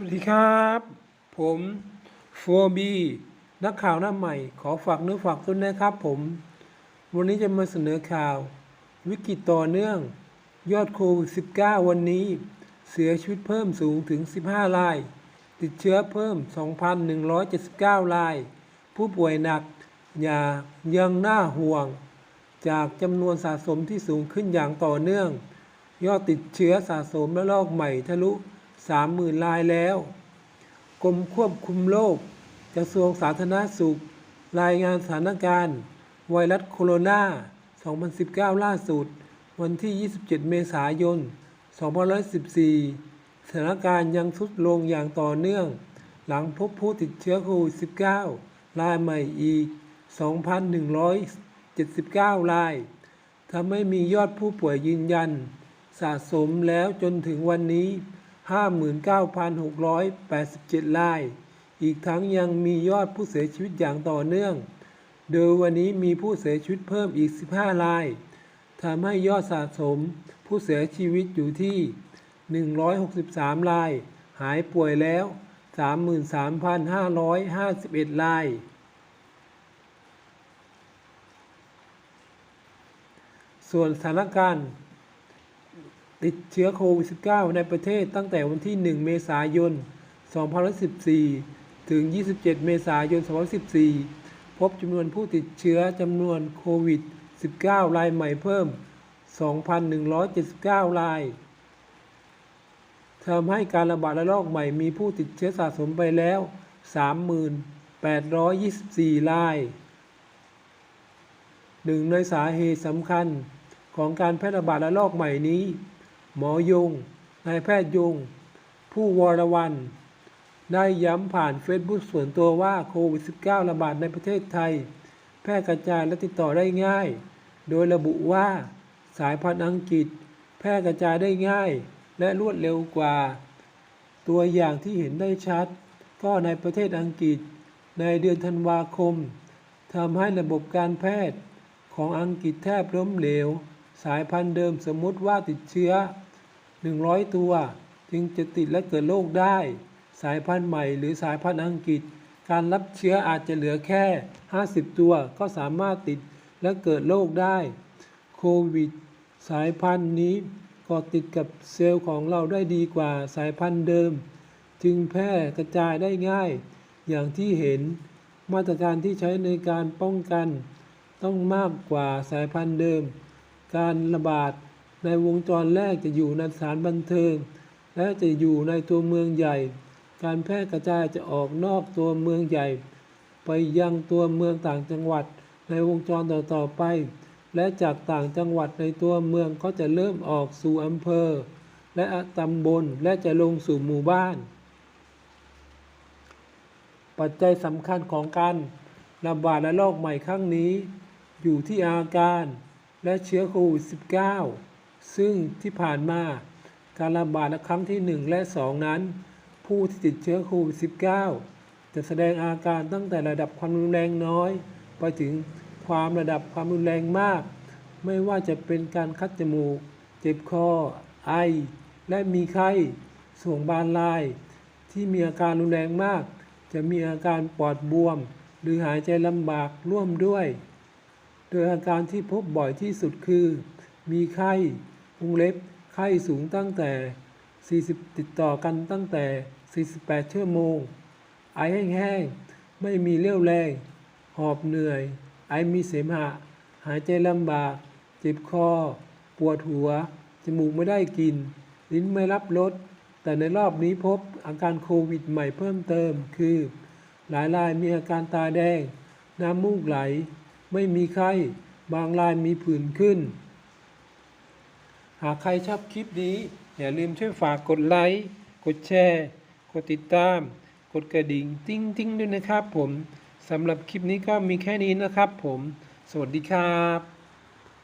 วัสดีครับ ผมโฟบีนักข่าวหน้าใหม่ ขอฝากเนื้อฝากต้นนะครับผม วันนี้จะมาเสนอข่าว วิกฤตต่อเนื่อง ยอดโควิด -19 วันนี้ เสียชีวิตเพิ่มสูงถึง 15 ราย ติดเชื้อเพิ่ม 2,179 ราย ผู้ป่วยหนักอย่ายังน่าห่วง จากจำนวนสะสมที่สูงขึ้นอย่างต่อเนื่อง ยอดติดเชื้อสะสมและลอกใหม่ทะลุ 30,000รายแล้ว กรมควบคุมโรคกระทรวงสาธารณสุข รายงานสถานการณ์ ไวรัสโคโรนา 2019 ล่าสุด วันที่ 27 เมษายน 2514 สถานการณ์ยังทรุดลงอย่างต่อเนื่อง หลังพบผู้ติดเชื้อโควิด -19 รายใหม่อีก 2,179 รายทำให้มียอดผู้ป่วยยืนยัน สะสมแล้วจนถึงวันนี้ 59,687 ราย อีกทั้งยังมียอดผู้เสียชีวิตอย่างต่อเนื่อง โดยวันนี้มีผู้เสียชีวิตเพิ่มอีก 15 ราย ทำให้ยอดสะสมผู้เสียชีวิตอยู่ที่ 163 ราย หายป่วยแล้ว 33,551 ราย ส่วนสถานการณ์ ติดเชื้อโควิด -19 ในประเทศตั้งแต่วันที่ 1 เมษายน 2014 ถึง 27 เมษายน 2014 พบจำนวนผู้ติดเชื้อจำนวนโควิด -19 รายใหม่เพิ่ม 2,179 รายทำให้การระบาดระลอกใหม่มีผู้ติดเชื้อสะสมไปแล้ว 3,824 ราย หนึ่งในสาเหตุสำคัญของการแพร่ระบาดระลอกใหม่นี้ หมอยงนายแพทย์ยงผู้วรวันได้ย้ำผ่านเฟซบุ๊กส่วนตัวว่าโควิด -19 ระบาดในประเทศไทย แพร่กระจายและติดต่อได้ง่าย โดยระบุว่าสายพันธุ์อังกฤษ แพร่กระจายได้ง่าย และรวดเร็วกว่า ตัวอย่างที่เห็นได้ชัด ก็ในประเทศอังกฤษ ในเดือนธันวาคมทำให้ระบบการแพทย์ของอังกฤษแทบล้มเหลว สายพันธุ์เดิมสมมติว่าติดเชื้อ 100 ตัว จึงจะติดและเกิดโรคได้ สายพันธุ์ใหม่หรือสายพันธุ์อังกฤษ การรับเชื้ออาจจะเหลือแค่ 50 ตัวก็สามารถติดและเกิดโรคได้ โควิด สายพันธุ์นี้ก็ติดกับเซลล์ของเราได้ดีกว่าสายพันธุ์เดิม จึงแพร่กระจายได้ง่าย อย่างที่เห็นมาตรการที่ใช้ในการป้องกัน ต้องมากกว่าสายพันธุ์เดิม การระบาด ในวงจรแรกจะอยู่ในสถานบันเทิง และจะอยู่ในตัวเมืองใหญ่ การแพร่กระจายจะออกนอกตัวเมืองใหญ่ ไปยังตัวเมืองต่างจังหวัด ในวงจรต่อๆไป และจากต่างจังหวัดในตัวเมืองก็จะเริ่มออกสู่อำเภอ และตำบลและจะลงสู่หมู่บ้าน ปัจจัยสำคัญของการระบาดระลอกใหม่ครั้งนี้ อยู่ที่อาการและเชื้อโควิด -19 ซึ่งที่ผ่านมาการระบาดครั้งที่ 1 และ 2 นั้น ผู้ที่ติดเชื้อโควิด -19 จะแสดงอาการตั้งแต่ระดับความรุนแรงน้อย ไปถึงความระดับความรุนแรงมาก ไม่ว่าจะเป็นการคัดจมูก เจ็บคอ ไอ และมีไข้ส่วงบานลาย ที่มีอาการรุนแรงมาก จะมีอาการปอดบวม หรือหายใจลำบากร่วมด้วย โดยอาการที่พบบ่อยที่สุดคือ มีไข้ วงเล็บ ไข้สูงตั้งแต่ 40 ติดต่อกันตั้งแต่ 48 ชั่วโมง ไอแห้งๆ ไม่มีเรี่ยวแรง หอบเหนื่อย ไอมีเสมหะ หายใจลำบาก เจ็บคอ ปวดหัว จมูกไม่ได้กลินลิ้นไม่รับรส แต่ในรอบนี้พบอาการโควิดใหม่เพิ่มเติม คือ หลายรายมีอาการตาแดง น้ำมูกไหล ไม่มีไข้ บางรายมีผื่นขึ้น หากใครชอบคลิปนี้ อย่าลืมช่วยฝากกดไลค์ กดแชร์ กดติดตาม กดกระดิ่งติ้งติ้งด้วยนะครับผมสำหรับคลิปนี้ก็มีแค่นี้นะครับผม สวัสดีครับ